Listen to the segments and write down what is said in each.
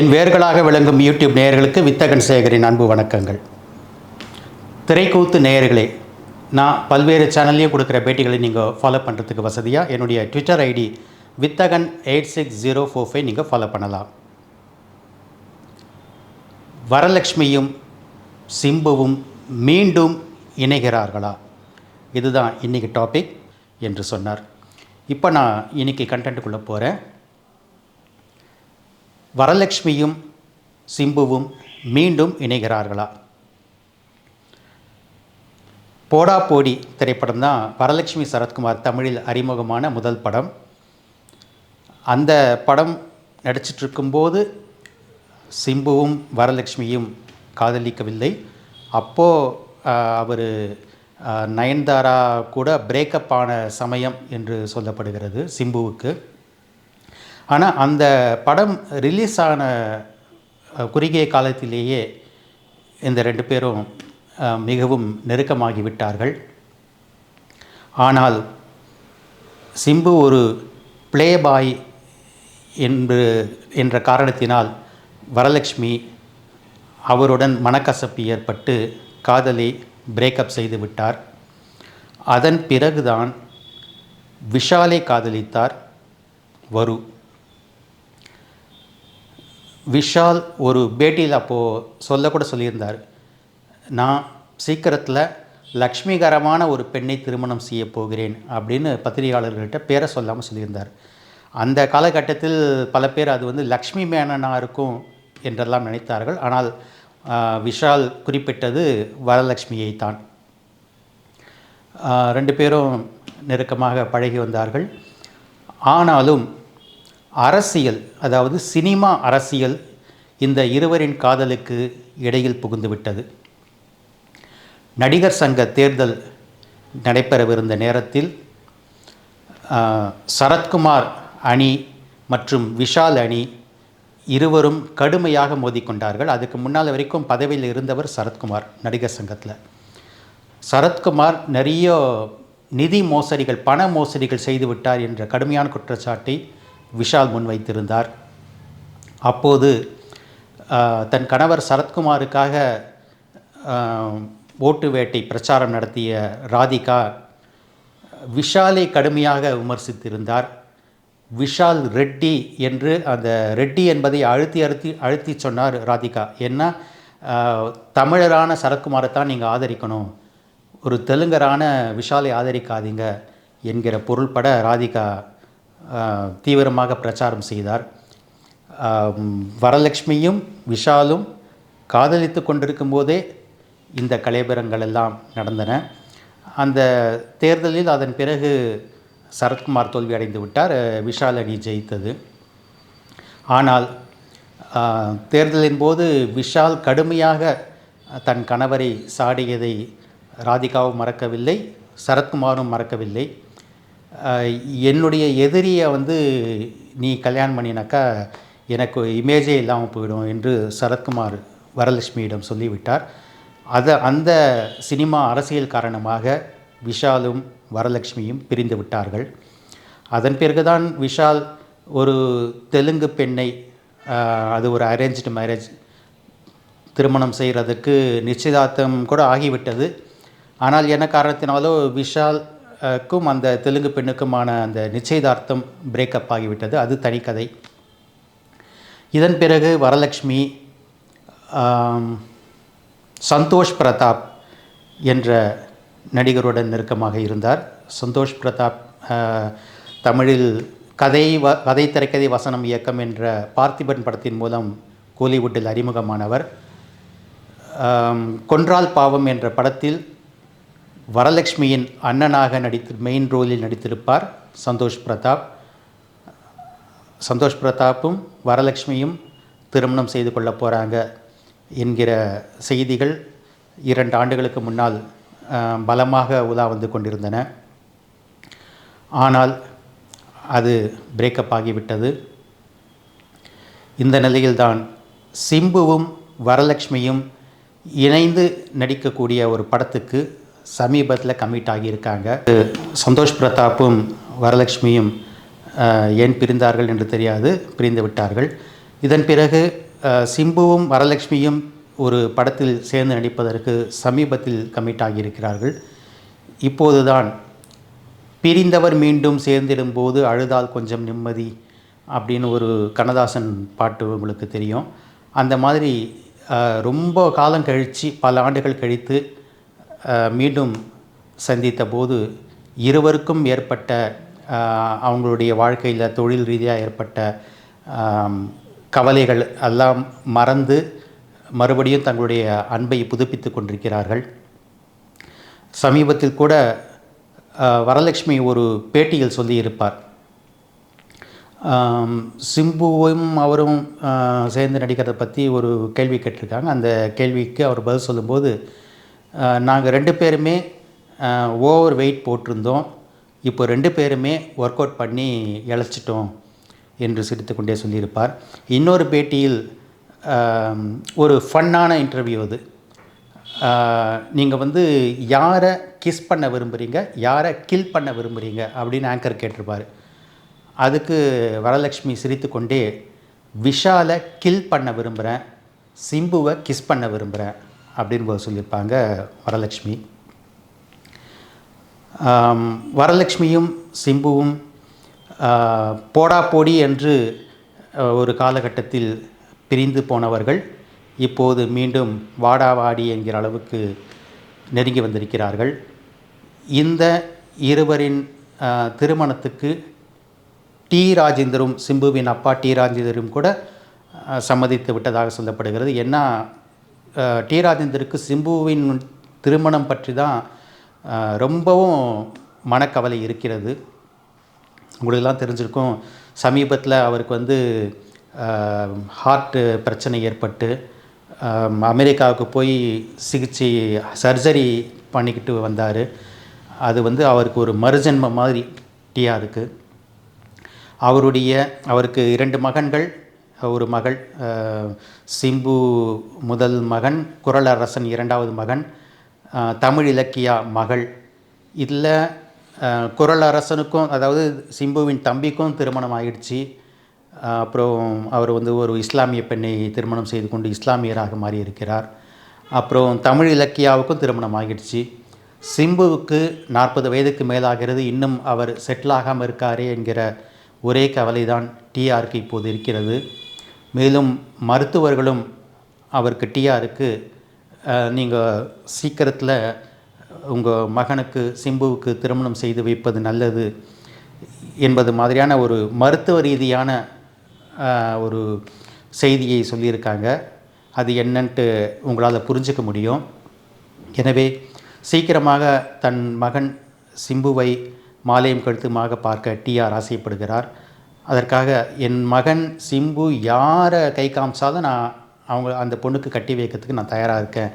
என் வேர்களாக விளங்கும் யூடியூப் நேயர்களுக்கு வித்தகன் சேகரின் அன்பு வணக்கங்கள். திரைக்கூத்து நேயர்களே நான் பல்வேறு சேனல்லையும் கொடுக்குற பேட்டிகளை நீங்கள் ஃபாலோ பண்ணுறதுக்கு வசதியாக என்னுடைய Twitter ID Vithagan eight six zero four five நீங்கள் ஃபாலோ பண்ணலாம். வரலக்ஷ்மியும் சிம்புவும் மீண்டும் இணைகிறார்களா? இதுதான் இன்றைக்கி டாபிக் என்று சொன்னார். இப்போ நான் இன்றைக்கி கண்டென்ட்டுக்குள்ளே போகிறேன் வரலட்சுமியும் சிம்புவும் மீண்டும் இணைகிறார்களா? போடா போடி திரைப்படம் தான் வரலட்சுமி சரத்குமார் தமிழில் அறிமுகமான முதல் படம். அந்த படம் நடிச்சிட்ருக்கும்போது சிம்புவும் வரலட்சுமியும் காதலிக்கவில்லை. அப்போது அவர் நயன்தாரா கூட பிரேக்கப் ஆன சமயம் என்று சொல்லப்படுகிறது சிம்புவுக்கு. ஆனால் அந்த படம் ரிலீஸ் ஆன குறுகிய காலத்திலேயே இந்த ரெண்டு பேரும் மிகவும் நெருக்கமாகிவிட்டார்கள் ஆனால் சிம்பு ஒரு ப்ளே பாய் என்று என்ற காரணத்தினால் வரலட்சுமி அவருடன் மனக்கசப்பு ஏற்பட்டு காதலை பிரேக்கப் செய்து விட்டார். அதன் பிறகுதான் விஷாலை காதலித்தார். வரு. விஷால் ஒரு பேட்டியில் அப்போது சொல்லக்கூட சொல்லியிருந்தார். நான் சீக்கிரத்தில் லக்ஷ்மிகரமான ஒரு பெண்ணை திருமணம் செய்ய போகிறேன் அப்படின்னு பத்திரிகையாளர்கள்ட்ட பேரை சொல்லாமல் சொல்லியிருந்தார். அந்த காலகட்டத்தில் பல பேர் அது வந்து லக்ஷ்மி மேனனாக இருக்கும் என்றெல்லாம் நினைத்தார்கள். ஆனால் விஷால் குறிப்பிட்டது வரலட்சுமியை தான் ரெண்டு பேரும் நெருக்கமாக பழகி வந்தார்கள். ஆனாலும் அரசியல் அதாவது சினிமா அரசியல் இந்த இருவரின் காதலுக்கு இடையில் புகுந்துவிட்டது நடிகர் சங்க தேர்தல் நடைபெறவிருந்த நேரத்தில் சரத்குமார் அணி மற்றும் விஷால் அணி இருவரும் கடுமையாக மோதிக்கொண்டார்கள். அதுக்கு முன்னால் வரைக்கும் பதவியில் இருந்தவர் சரத்குமார் நடிகர் சங்கத்தில். சரத்குமார் நிறைய நிதி மோசடிகள் பண மோசடிகள் செய்துவிட்டார் என்ற கடுமையான குற்றச்சாட்டை விஷால் முன்வைத்திருந்தார் அப்போது தன் கணவர் சரத்குமாருக்காக ஓட்டு வேட்டை பிரச்சாரம் நடத்திய ராதிகா விஷாலை கடுமையாக விமர்சித்திருந்தார். விஷால் ரெட்டி என்று அந்த ரெட்டி என்பதை அழுத்தி அழுத்தி அழுத்தி சொன்னார் ராதிகா. ஏன்னா தமிழரான சரத்குமாரை தான் நீங்கள் ஆதரிக்கணும். ஒரு தெலுங்கரான விஷாலை ஆதரிக்காதீங்க என்கிற பொருள்பட ராதிகா தீவிரமாக பிரச்சாரம் செய்தார். வரலட்சுமியும் விஷாலும் காதலித்து கொண்டிருக்கும் போதே இந்த கலைபரங்கள் எல்லாம் நடந்தன. அந்த தேர்தலில் அதன் பிறகு சரத்குமார் தோல்வி அடைந்து விட்டார். விஷால் அணி ஜெயித்தது. ஆனால் தேர்தலின் போது விஷால் கடுமையாக தன் கணவரை சாடியதை ராதிகாவும் மறக்கவில்லை சரத்குமாரும் மறக்கவில்லை. என்னுடைய எதிரியை வந்து நீ கல்யாணம் பண்ணினாக்கா எனக்கு இமேஜே இல்லாமல் போயிடும் என்று சரத்குமார் வரலட்சுமியிடம் சொல்லிவிட்டார். அதை அந்த சினிமா அரசியல் காரணமாக விஷாலும் வரலட்சுமியும் பிரிந்து விட்டார்கள். அதன் பிறகுதான் விஷால் ஒரு தெலுங்கு பெண்ணை அது ஒரு அரேஞ்சு மேரேஜ் திருமணம் செய்கிறதுக்கு நிச்சயதார்த்தம் கூட ஆகிவிட்டது. ஆனால் என்ன காரணத்தினாலோ விஷால் க்கும் அந்த தெலுங்கு பெண்ணுக்குமான அந்த நிச்சயதார்த்தம் பிரேக்கப் ஆகிவிட்டது. அது தனிக்கதை இதன் பிறகு வரலட்சுமி சந்தோஷ் பிரதாப் என்ற நடிகருடன் நெருக்கமாக இருந்தார். சந்தோஷ் பிரதாப் தமிழில் கதை வ கதை திரைக்கதை வசனம் இயக்கம் என்ற பார்த்திபன் படத்தின் மூலம் கோலிவுட்டில் அறிமுகமானவர். கொன்றால் பாவம் என்ற படத்தில் வரலட்சுமியின் அண்ணனாக நடித்து மெயின் ரோலில் நடித்திருப்பார் சந்தோஷ் பிரதாப். சந்தோஷ் பிரதாப்பும் வரலட்சுமியும் திருமணம் செய்து கொள்ள போகிறாங்க என்கிற செய்திகள் இரண்டு ஆண்டுகளுக்கு முன்னால் பலமாக உலா வந்து கொண்டிருந்தன. ஆனால் அது பிரேக்கப் ஆகிவிட்டது. இந்த நிலையில்தான் சிம்புவும் வரலட்சுமியும் இணைந்து நடிக்கக்கூடிய ஒரு படத்துக்கு சமீபத்தில் கமிட் ஆகியிருக்காங்க. சந்தோஷ் பிரதாப்பும் வரலட்சுமியும் ஏன் பிரிந்தார்கள் என்று தெரியாது பிரிந்து விட்டார்கள். இதன் பிறகு சிம்புவும் வரலட்சுமியும் ஒரு படத்தில் சேர்ந்து நடிப்பதற்கு சமீபத்தில் கமிட் ஆகியிருக்கிறார்கள். இப்போதுதான் பிரிந்தவர் மீண்டும் சேர்ந்திடும்போது அழுதால் கொஞ்சம் நிம்மதி அப்படின்னு ஒரு கண்ணதாசன் பாட்டு உங்களுக்கு தெரியும். அந்த மாதிரி ரொம்ப காலம் கழித்து பல ஆண்டுகள் கழித்து மீண்டும் சந்தித்த போது இருவருக்கும் ஏற்பட்ட அவங்களுடைய வாழ்க்கையில் தொழில் ரீதியாக ஏற்பட்ட கவலைகள் எல்லாம் மறந்து மறுபடியும் தங்களுடைய அன்பை புதுப்பித்து கொண்டிருக்கிறார்கள். சமீபத்தில் கூட வரலட்சுமி ஒரு பேட்டியில் சொல்லியிருப்பார். சிம்புவும் அவரும் சேர்ந்து நடிக்கிறத பற்றி ஒரு கேள்வி கேட்டிருக்காங்க. அந்த கேள்விக்கு அவர் பதில் சொல்லும்போது நாங்கள் ரெண்டு பேருமே ஓவர் வெயிட் போட்டிருந்தோம். இப்போ ரெண்டு பேருமே ஒர்க் அவுட் பண்ணி இழைச்சிட்டோம் என்று சிரித்துக்கொண்டே சொல்லியிருப்பார். இன்னொரு பேட்டியில் ஒரு ஃபன்னான இன்டர்வியூ அது. நீங்கள் வந்து யாரை கிஸ் பண்ண விரும்புகிறீங்க யாரை கில் பண்ண விரும்புகிறீங்க அப்படின்னு ஆங்கர் கேட்டிருப்பார். அதுக்கு வரலட்சுமி சிரித்துக்கொண்டே விஷாலை கில் பண்ண விரும்புகிறேன் சிம்புவை கிஸ் பண்ண விரும்புகிறேன் அப்படின்னு சொல்லியிருப்பாங்க வரலட்சுமி. வரலட்சுமியும் சிம்புவும் போடா போடி என்று ஒரு காலகட்டத்தில் பிரிந்து போனவர்கள் இப்போது மீண்டும் வாடா வாடி என்கிற அளவுக்கு நெருங்கி வந்திருக்கிறார்கள். இந்த இருவரின் திருமணத்துக்கு டி ராஜேந்தரும் சிம்புவின் அப்பா டி ராஜேந்தரும் கூட சம்மதித்து விட்டதாக சொல்லப்படுகிறது. ஏன்னா டி ராஜேந்தருக்கு சிம்புவின் திருமணம் பற்றி தான் ரொம்பவும் மனக்கவலை இருக்கிறது. உங்களுக்கெல்லாம் தெரிஞ்சிருக்கும் சமீபத்தில் அவருக்கு வந்து ஹார்ட்டு பிரச்சனை ஏற்பட்டு அமெரிக்காவுக்கு போய் சிகிச்சை சர்ஜரி பண்ணிக்கிட்டு வந்தார். அது வந்து அவருக்கு ஒரு மறுஜென்ம மாதிரி டிஆருக்கு அவருடைய அவருக்கு இரண்டு மகன்கள் ஒரு மகள் சிம்பு முதல் மகன் குரலரசன் இரண்டாவது மகன் தமிழ் இலக்கியா மகள். இதில் குரலரசனுக்கும் அதாவது சிம்புவின் தம்பிக்கும் திருமணம் ஆகிடுச்சு அப்புறம் அவர் வந்து ஒரு இஸ்லாமிய பெண்ணை திருமணம் செய்து கொண்டு இஸ்லாமியராக மாறியிருக்கிறார். அப்புறம் தமிழ் இலக்கியாவுக்கும் திருமணம் ஆகிடுச்சு சிம்புவுக்கு நாற்பது வயதுக்கு மேலாகிறது. இன்னும் அவர் செட்டில் ஆகாமல் இருக்காரே என்கிற ஒரே கவலைதான் டிஆருக்கு இப்போது இருக்கிறது. மேலும் மருத்துவர்களும் அவருக்கு டிஆருக்கு நீங்கள் சீக்கிரத்தில் உங்கள் மகனுக்கு சிம்புவுக்கு திருமணம் செய்து வைப்பது நல்லது என்பது மாதிரியான ஒரு மருத்துவ ரீதியான ஒரு செய்தியை சொல்லியிருக்காங்க. அது என்னன்ட்டு உங்களால் புரிஞ்சுக்க முடியும். எனவே சீக்கிரமாக தன் மகன் சிம்புவை மாலையும் கழுத்துமாக பார்க்க டிஆர் ஆசைப்படுகிறார். அதற்காக என் மகன் சிம்பு யாரை கை காமிச்சாலும் நான் அவங்க அந்த பொண்ணுக்கு கட்டி வைக்கிறதுக்கு நான் தயாராக இருக்கேன்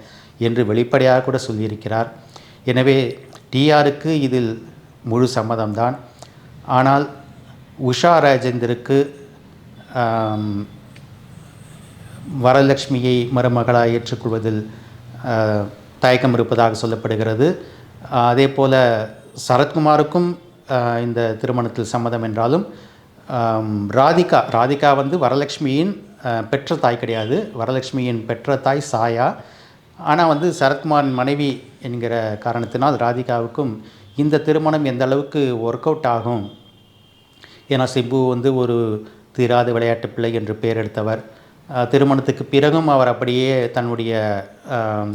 என்று வெளிப்படையாக கூட சொல்லியிருக்கிறார். எனவே டிஆருக்கு இதில் முழு சம்மதம்தான். ஆனால் உஷா ராஜேந்தருக்கு வரலட்சுமியை மருமகளாக ஏற்றுக்கொள்வதில் தயக்கம் இருப்பதாக சொல்லப்படுகிறது. அதே போல் சரத்குமாருக்கும் இந்த திருமணத்தில் சம்மதம் என்றாலும் ராதிகா. ராதிகா வந்து வரலட்சுமியின் பெற்ற தாய் கிடையாது. வரலட்சுமியின் பெற்ற தாய் சாயா. ஆனால் வந்து சரத்குமாரின் மனைவி என்கிற காரணத்தினால் ராதிகாவுக்கும் இந்த திருமணம் எந்த அளவுக்கு ஒர்க் அவுட் ஆகும்? ஏன்னா சிம்பு வந்து ஒரு தீராத விளையாட்டு பிள்ளை என்று பெயர் எடுத்தவர். திருமணத்துக்கு பிறகும் அவர் அப்படியே தன்னுடைய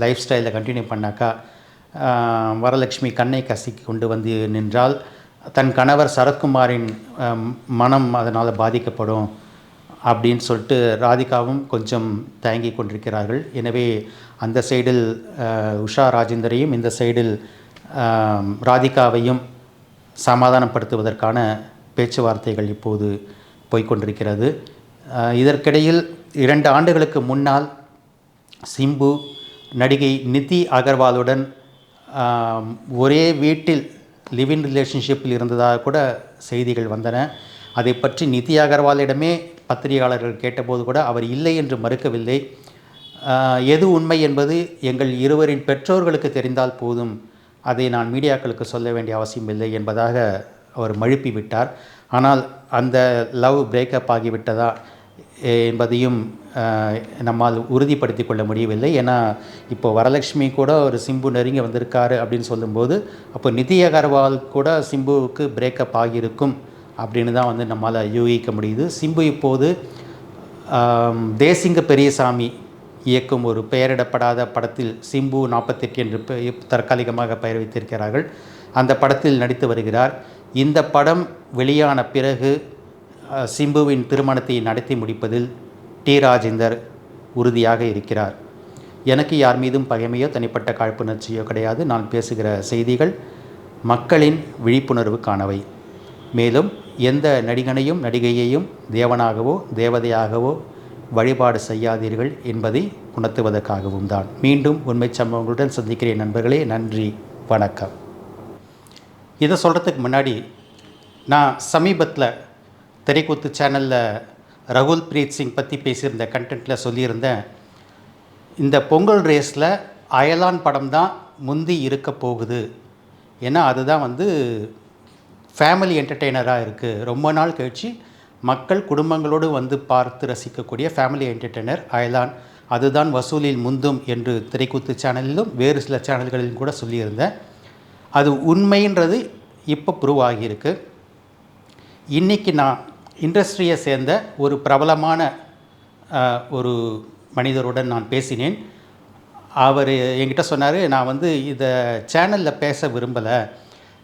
லைஃப் ஸ்டைலை கண்டினியூ பண்ணாக்கா வரலட்சுமி கண்ணை கசிக்கு கொண்டு வந்து நின்றால் தன் கணவர் சரத்குமாரின் மனம் அதனால் பாதிக்கப்படும் அப்படின்னு சொல்லிட்டு ராதிகாவும் கொஞ்சம் தயங்கி கொண்டிருக்கிறார்கள். எனவே அந்த சைடில் உஷா ராஜேந்தரையும் இந்த சைடில் ராதிகாவையும் சமாதானப்படுத்துவதற்கான பேச்சுவார்த்தைகள் இப்போது போய்க்கொண்டிருக்கிறது இதற்கிடையில் இரண்டு ஆண்டுகளுக்கு முன்னால் சிம்பு நடிகை நிதி அகர்வாலுடன் ஒரே வீட்டில் லிவிங் ரிலேஷன்ஷிப்பில் இருந்ததாக கூட செய்திகள் வந்தன. அதை பற்றி நிதி அகர்வாலிடமே பத்திரிகையாளர்கள் கேட்டபோது கூட அவர் இல்லை என்று மறுக்கவில்லை. எது உண்மை என்பது எங்கள் இருவரின் பெற்றோர்களுக்கு தெரிந்தால் போதும். அதை நான் மீடியாக்களுக்கு சொல்ல வேண்டிய அவசியம் இல்லை என்பதாக அவர் மழுப்பி விட்டார். ஆனால் அந்த லவ் பிரேக்கப் ஆகிவிட்டதா? என்பதையும் நம்மால் உறுதிப்படுத்தி கொள்ள முடியவில்லை. ஏன்னா இப்போ வரலட்சுமி கூட ஒரு சிம்பு நெருங்கி வந்திருக்காரு அப்படின்னு சொல்லும்போது அப்போ நிதி அகர்வால் கூட சிம்புவுக்கு பிரேக்கப் ஆகியிருக்கும் அப்படின்னு தான் வந்து நம்மால் யூகிக்க முடியுது. சிம்பு இப்போது தேசிங்க பெரியசாமி இயக்கும் ஒரு பெயரிடப்படாத படத்தில் சிம்பு நாற்பத்தெட்டு என்று தற்காலிகமாக பெயர் வைத்திருக்கிறார்கள். அந்த படத்தில் நடித்து வருகிறார். இந்த படம் வெளியான பிறகு சிம்புவின் திருமணத்தை நடத்தி முடிப்பதில் டி. ராஜேந்தர் உறுதியாக இருக்கிறார். எனக்கு யார் மீதும் பகைமையோ தனிப்பட்ட காழ்ப்புணர்ச்சியோ கிடையாது. நான் பேசுகிற செய்திகள் மக்களின் விழிப்புணர்வுக்கானவை மேலும் எந்த நடிகனையும் நடிகையையும் தேவனாகவோ தேவதையாகவோ வழிபாடு செய்யாதீர்கள் என்பதை உணர்த்துவதற்காகவும் தான். மீண்டும் உண்மை சம்பவங்களுடன் சந்திக்கிறேன் நண்பர்களே. நன்றி. வணக்கம். இதை சொல்கிறதுக்கு முன்னாடி நான் சமீபத்தில் திரைக்கூத்து சேனலில் ரகுல் பிரீத் சிங் பற்றி பேசியிருந்த கண்டென்ட்டில் சொல்லியிருந்தேன் இந்த பொங்கல் ரேஸில் அயலான் படம் தான் முந்தி இருக்க போகுது. ஏன்னா அதுதான் வந்து ஃபேமிலி என்டர்டெய்னராக இருக்குது ரொம்ப நாள் கழிச்சு மக்கள் குடும்பங்களோடு வந்து பார்த்து ரசிக்கக்கூடிய ஃபேமிலி என்டர்டெய்னர் அயலான். அதுதான் வசூலில் முந்தும் என்று திரைக்கூத்து சேனலிலும் வேறு சில சேனல்களிலும் கூட சொல்லியிருந்தேன் அது உண்மைன்றது இப்போ ப்ரூவ் ஆகியிருக்கு. இன்றைக்கி நான் இண்டஸ்ட்ரியை சேர்ந்த ஒரு பிரபலமான ஒரு மனிதருடன் நான் பேசினேன். அவர் என்கிட்ட சொன்னார் நான் வந்து இதை சேனலில் பேச விரும்பலை.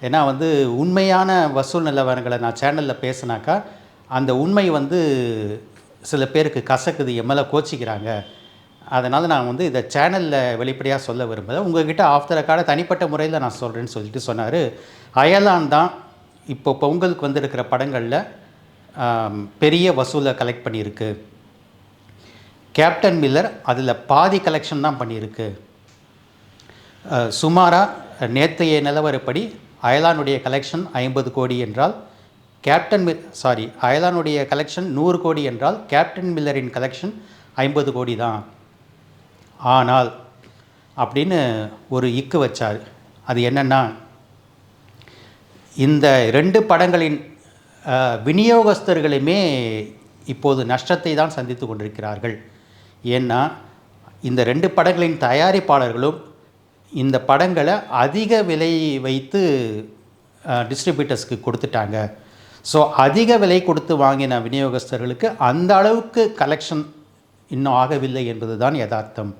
ஏன்னா வந்து உண்மையான வசூல் நிலவரங்களை நான் சேனலில் பேசினாக்கா அந்த உண்மை வந்து சில பேருக்கு கசக்குது என் மேலே கோச்சிக்கிறாங்க. அதனால் நான் வந்து இதை சேனலில் வெளிப்படையாக சொல்ல விரும்பலை. உங்ககிட்ட ஆஃப்டர் ரெக்கார்டை தனிப்பட்ட முறையில் நான் சொல்கிறேன்னு சொல்லிட்டு சொன்னார். அயலான் தான் இப்போ பொங்கலுக்கு வந்திருக்கிற படங்களில் பெரிய வசூலை கலெக்ட் பண்ணியிருக்கு. கேப்டன் மில்லர் அதில் பாதி கலெக்ஷன் தான் பண்ணியிருக்கு. சுமாராக நேற்றைய நிலவரப்படி அயலானுடைய கலெக்ஷன் ஐம்பது கோடி என்றால் கேப்டன் மில் சாரி அயலானுடைய கலெக்ஷன் நூறு கோடி என்றால் கேப்டன் மில்லரின் கலெக்ஷன் ஐம்பது கோடி தான். ஆனால் அப்படின்னு ஒரு இக்கு வச்சார். அது என்னென்னா இந்த ரெண்டு படங்களின் விநியோகஸ்தர்களுமே இப்போது நஷ்டத்தை தான் சந்தித்து கொண்டிருக்கிறார்கள். ஏன்னா இந்த ரெண்டு படங்களின் தயாரிப்பாளர்களும் இந்த படங்களை அதிக விலை வைத்து டிஸ்ட்ரிபியூட்டர்ஸ்க்கு கொடுத்துட்டாங்க. ஸோ அதிக விலை கொடுத்து வாங்கின விநியோகஸ்தர்களுக்கு அந்த அளவுக்கு கலெக்ஷன் இன்னும் ஆகவில்லை என்பது தான் யதார்த்தம்.